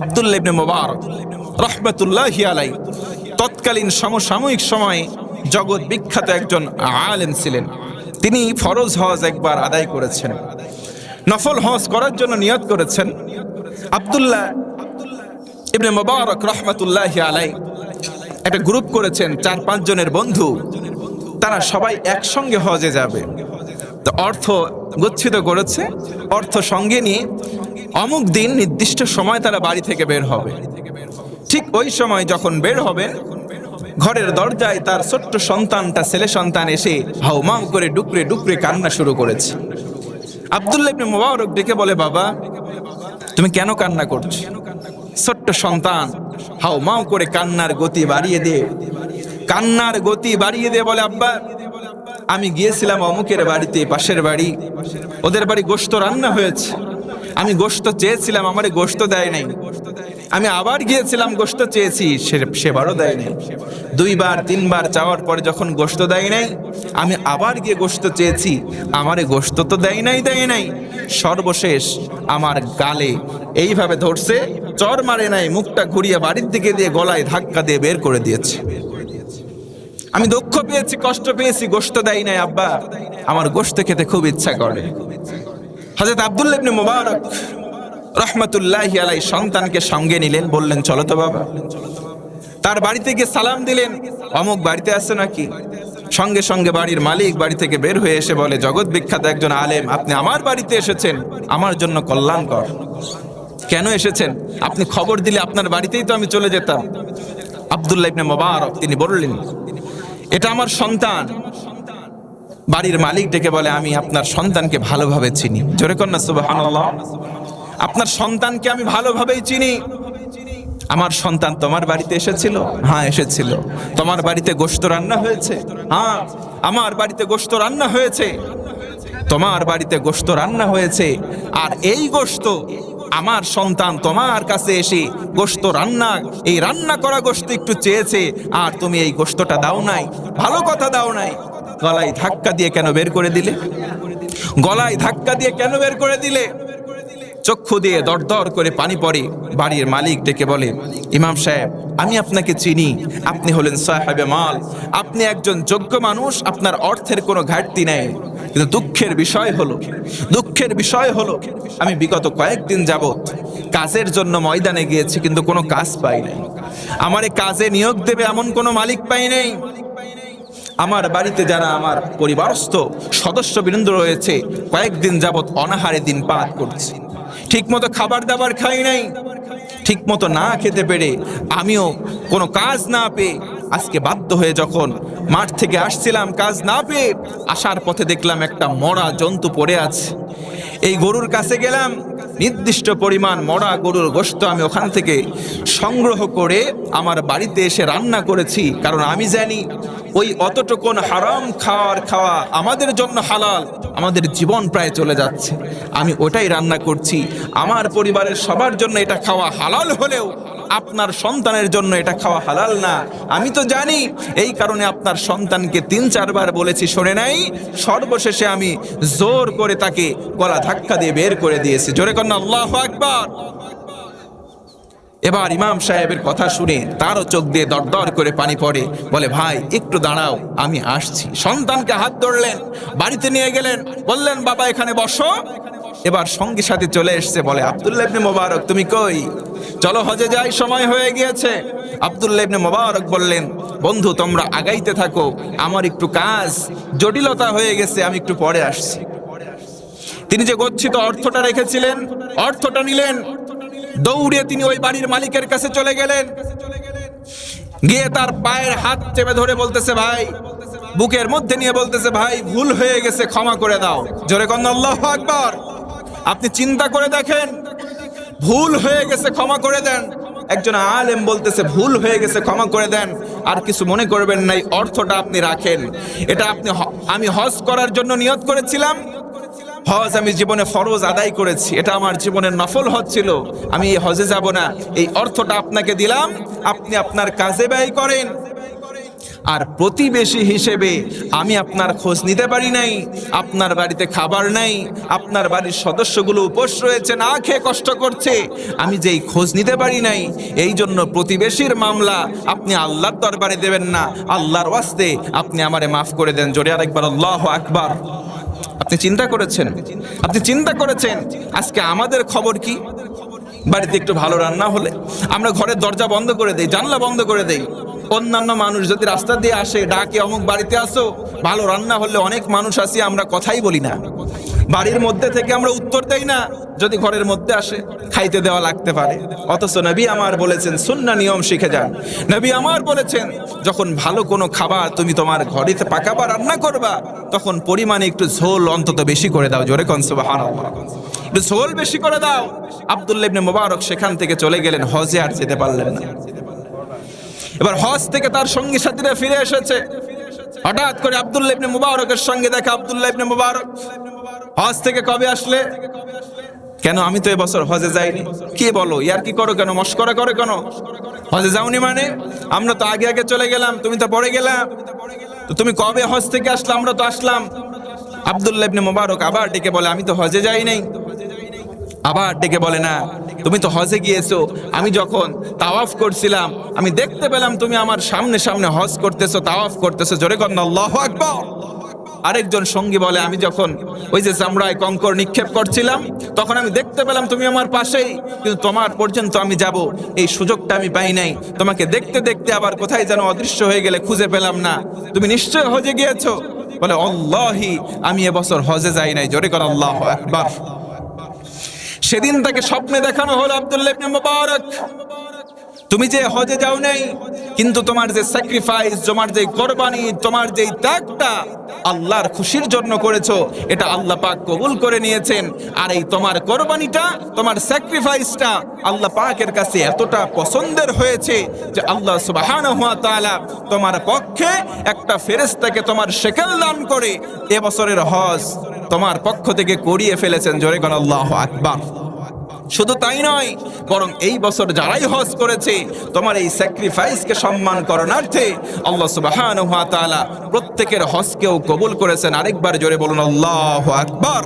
আব্দুল্লাহ ইবনে মোবারক, রহমতুল্লাহ আলাই তৎকালীন সমসাময়িক সময়ে জগৎ বিখ্যাত একজন আলেম ছিলেন। তিনি ফরজ হজ একবার আদায় করেছেন। নফল হজ করার জন্য নিয়ত করেছেন। আব্দুল্লাহ ইবনে মোবারক, রহমতুল্লাহ আলাই একটা গ্রুপ করেছেন, চার পাঁচ জনের বন্ধু। তারা সবাই একসঙ্গে হজে যাবে। অর্থ গচ্ছিত করেছে। অর্থ সঙ্গে নিয়ে অমুক দিন নির্দিষ্ট সময় তারা বাড়ি থেকে বের হবে। ঠিক ওই সময় যখন বের হবেন ঘরের দরজায় তার ছোট্ট সন্তানটা, ছেলে সন্তান এসে হাউমাউ করে ডুকরে ডুকরে কান্না শুরু করেছে। আব্দুল্লাহ মোবারক ডেকে বলে, বাবা, তুমি কেন কান্না করছ? ছোট্ট সন্তান হাও মাও করে কান্নার গতি বাড়িয়ে দে। কান্নার গতি বাড়িয়ে দে বলে, আব্বা, আমি গিয়েছিলাম অমুকের বাড়িতে, পাশের বাড়ি। ওদের বাড়ি গোস্ত রান্না হয়েছে। আমি গোস্ত চেয়েছিলাম, আমারে গোস্ত দেয় নাই। আমি আবার গিয়েছিলাম গোস্ত চেয়েছি সেবারও দেয় নাই। দুইবার, তিনবার চাওয়ার পরে যখন গোস্ত দেয় নাই, আমি আবার গিয়ে গোস্ত চেয়েছি, আমারে গোস্ত তো দেয় নাই দেয় নাই। সর্বশেষ আমার গালে এইভাবে ধরছে, চর মারে নাই, মুখটা ঘুরিয়ে বাড়ির দিকে দিয়ে গলায় ধাক্কা দিয়ে বের করে দিয়েছে। আমি দুঃখ পেয়েছি, কষ্ট পেয়েছি গোস্ত দেয় নাই, আব্বা। আমার গোস্ত খেতে খুব ইচ্ছা করে। হযরত আব্দুল্লাহ ইবনে মুবারক রহমতুল্লাহি আলাই সন্তানকে সঙ্গে নিলেন, বললেন, চলো তো বাবা। তার বাড়িতে গিয়ে সালাম দিলেন, অমুক বাড়িতে আছে নাকি? সঙ্গে সঙ্গে বাড়ির মালিক বাড়ি থেকে বের হয়ে এসে বলে, জগৎ বিখ্যাত একজন আলেম, আপনি আমার বাড়িতে এসেছেন, আমার জন্য কল্যাণকর। কেন এসেছেন? আপনি খবর দিলে আপনার বাড়িতেই তো আমি চলে যেতাম। আব্দুল্লাহ ইবনে মোবারক, তিনি বললেন, এটা আমার সন্তান। বাড়ির মালিক ডেকে বলে, আমি আপনার সন্তানকে ভালোভাবে চিনি। জোরে কন্যা সুবহানাল্লাহ। আপনার সন্তানকে আমি ভালোভাবেই চিনি। আমার সন্তান তোমার বাড়িতে এসেছিল? হ্যাঁ এসেছিল। তোমার বাড়িতে গোশত রান্না হয়েছে? হ্যাঁ আমার বাড়িতে গোশত রান্না হয়েছে। তোমার বাড়িতে গোশত রান্না হয়েছে। আর এই গোশত আমার সন্তান তোমার কাছে এসে গোশত রান্না, এই রান্না করা গোশত একটু চেয়েছে, আর তুমি এই গোশতটা দাও নাই। ভালো কথা দাও নাই। গলায় ধাক্কা দিয়ে কেন বের করে দিলে? গলায় ধাক্কা দিয়ে কেন বের করে দিলে? চক্ষু দিয়ে দরদর করে পানি পড়ে বাড়ির মালিক ডেকে বলে, ইমাম সাহেব, আমি আপনাকে চিনি। আপনি হলেন সাহেবে মাল। আপনি একজন যোগ্য মানুষ, আপনার অর্থের কোনো ঘাটতি নেই। কিন্তু দুঃখের বিষয় হলো, দুঃখের বিষয় হলো, আমি বিগত কয়েকদিন যাবৎ কাজের জন্য ময়দানে গিয়েছি, কিন্তু কোনো কাজ পাই নাই। আমার কাজে নিয়োগ দেবে এমন কোনো মালিক পাই নাই। আমার বাড়িতে যারা আমার পরিবারস্থ সদস্য বৃন্দ রয়েছে, কয়েকদিন যাবৎ অনাহারে দিন পাত করছে। ঠিকমতো খাবার দাবার খাই নাই, ঠিকমতো না খেতে পেরে আমিও কোনো কাজ না পেয়ে আজকে বাধ্য হয়ে যখন মাঠ থেকে আসছিলাম কাজ না পেয়ে আসার পথে দেখলাম একটা মরা জন্তু পড়ে আছে। এই গরুর কাছে গেলাম, নির্দিষ্ট পরিমাণ মরা গরুর গোশত আমি ওখান থেকে সংগ্রহ করে আমার বাড়িতে এসে রান্না করেছি, কারণ আমি জানি ওই অতটুকুন হারাম খাওয়ার খাওয়া আমাদের জন্য হালাল, আমাদের জীবন প্রায় চলে যাচ্ছে। আমি ওটাই রান্না করছি। আমার পরিবারের সবার জন্য এটা খাওয়া হালাল হলেও আপনার সন্তানের জন্য এটা খাওয়া হালাল না। আমি তো জানি, এই কারণে আপনার সন্তানকে তিন, চারবার বলেছি, শোনে নাই, সর্বশেষে আমি জোর করে তাকে গলা ধাক্কা দিয়ে বের করে দিয়েছি। জোরে কন্যা, আল্লাহ আকবার। এবার ইমাম সাহেবের কথা শুনে তারও চোখ দিয়ে দরদর করে পানি পড়ে। বলে, ভাই, একটু দাঁড়াও, আমি আসছি। সন্তানকে হাত ধরলেন, বাড়িতে নিয়ে গেলেন, বললেন, বাবা, এখানে বসো। এবার সঙ্গী সাথে চলে এসছে, বলে, আব্দুল্লাহ মোবারক, তুমি কই? চলো, হজে যাই, সময় হয়ে গিয়েছে। আব্দুল্লাহ মোবারক বললেন, বন্ধু, তোমরা আগাইতে থাকো, আমার একটু কাজ, জটিলতা হয়ে গেছে, আমি একটু পরে আসছি। তিনি যে গচ্ছিত অর্থটা রেখেছিলেন, অর্থটা নিলেন দৌড়ে তিনি ওই বাড়ির মালিকের কাছে চলে গেলেন। গিয়ে তার পায়ের হাত চেপে ধরে বলতেছে, ভাই। বুকের মধ্যে নিয়ে বলতেছে, ভাই, ভুল হয়ে গেছে, ক্ষমা করে দাও। জোরে আল্লাহ আকবার। আপনি চিন্তা করে দেখেন, ভুল হয়ে গেছে, ক্ষমা করে দেন। একজন আলেম বলতেছে, ভুল হয়ে গেছে, ক্ষমা করে দেন। আর কিছু মনে করবেন নাই, অর্থটা আপনি রাখেন। এটা আপনি আমি হজ করার জন্য নিয়ত করেছিলাম। হজ আমি জীবনে ফরজ আদায় করেছি, এটা আমার জীবনের নফল হজ ছিল। আমি এই হজে যাব না, এই অর্থটা আপনাকে দিলাম, আপনি আপনার কাজে ব্যয় করেন। আর প্রতিবেশী হিসেবে আমি আপনার খোঁজ নিতে পারি নাই, আপনার বাড়িতে খাবার নাই, আপনার বাড়ির সদস্যগুলো উপোস রয়েছে, না খেয়ে কষ্ট করছে, আমি যেই খোঁজ নিতে পারি নাই, এই জন্য প্রতিবেশীর মামলা আপনি আল্লাহর দরবারে দেবেন না, আল্লাহর ওয়াস্তে আপনি আমারে মাফ করে দেন। জোরে আরেকবার, আল্লাহ আকবার। আপনি চিন্তা করেছেন? আপনি চিন্তা করেছেন, আজকে আমাদের খবর কি? বাড়িতে একটু ভালো রান্না হলে আমরা ঘরের দরজা বন্ধ করে দেই, জানলা বন্ধ করে দেই। অন্যান্য মানুষ যদি রাস্তা দিয়ে আসে, ডাকে, অমুক বাড়িতে আসো, ভালো রান্না হলে অনেক মানুষ আসি আমরা কথাই বলি না। বাড়ির মধ্যে থেকে আমরা উত্তর দেই না। যদি ঘরের মধ্যে আসে, খাইতে দেওয়া লাগতে পারে। অথচ নবী আমার বলেছেন, সুন্না নিয়ম শিখে যান। নবী আমার বলেছেন, যখন ভালো কোনো খাবার তুমি তোমার ঘরেতে পাকাবা, রান্না করবা, তখন পরিমাণে একটু ঝোল অন্তত বেশি করে দাও। জোরে কনসবাহান একটু ঝোল বেশি করে দাও। আব্দুল্লাহ মোবারক সেখান থেকে চলে গেলেন, হজে আর যেতে পারলেন না। এবার হজ থেকে তার সঙ্গী সাথীরা ফিরে এসেছে। হঠাৎ করে আব্দুল্লাহ ইবনে মুবারকের সঙ্গে দেখা, আব্দুল্লাহ ইবনে মুবারক। হজ থেকে কবে আসলে? কেন? আমি তো এবছর হজে যাইনি। কে বলো? ইয়ার কি করো কেন? মস্করা করে কেন? হজে যাওনি মানে? আমরা তো আগে আগে চলে গেলাম, তুমি তো পরে গেলাম তুমি কবে হজ থেকে আসলে? আমরা তো আসলাম। আব্দুল্লাহ ইবনে মুবারক আবার ডেকে বলে, আমি তো হজে যাই নাই। আবার ডেকে বলে, না, তুমি তো হজে গিয়েছো। আমি যখন তাওয়াফ করছিলাম, আমি দেখতে পেলাম তুমি আমার সামনে সামনে হজ করতেছো, তাওয়াফ করতেছো। জোরে কন্যা আল্লাহ আকবার। আরেকজন সঙ্গী বলে, আমি যখন ওই যে চামড়ায় কঙ্কর নিক্ষেপ করছিলাম, তখন আমি দেখতে পেলাম তুমি আমার পাশেই। কিন্তু তোমার পর্যন্ত আমি যাব, এই সুযোগটা আমি পাই নাই। তোমাকে দেখতে দেখতে আবার কোথায় যেন অদৃশ্য হয়ে গেলে খুঁজে পেলাম না। তুমি নিশ্চয় হজে গিয়েছো? বলে অল্লাহি আমি এবছর হজে যাই নাই। জোরে কর আল্লাহ একবার সেদিন তাকে স্বপ্নে দেখানো হলো আব্দুল্লাহ মুবারক। তুমি যে হজে যাও নাই, কিন্তু তোমার যে স্যাক্রিফাইস তোমার যে কোরবানি, তোমার যে ত্যাগটা আল্লাহর খুশির জন্য করেছ, এটা আল্লাহ পাক কবুল করে নিয়েছেন। আর এই তোমার কোরবানিটা, তোমার স্যাক্রিফাইসটা আল্লাহ পাকের কাছে এতটা পছন্দের হয়েছে যে আল্লাহ সুবহানাহু তাআলা তোমার পক্ষে একটা ফেরেশতাকে তোমার শেকেল দান করে এবছরের হজ তোমার পক্ষ থেকে করিয়ে ফেলেছেন। জোরে কোন আল্লাহ আকবার। শুধু তাই নয়, বরং এই বছর যারাই হজ করেছে, তোমার এই স্যাক্রিফাইসকে সম্মান করণার্থে আল্লাহ তাআলা প্রত্যেকের হজকেও কবুল করেছেন। আরেকবার জোরে বলুন, আল্লাহ আকবার।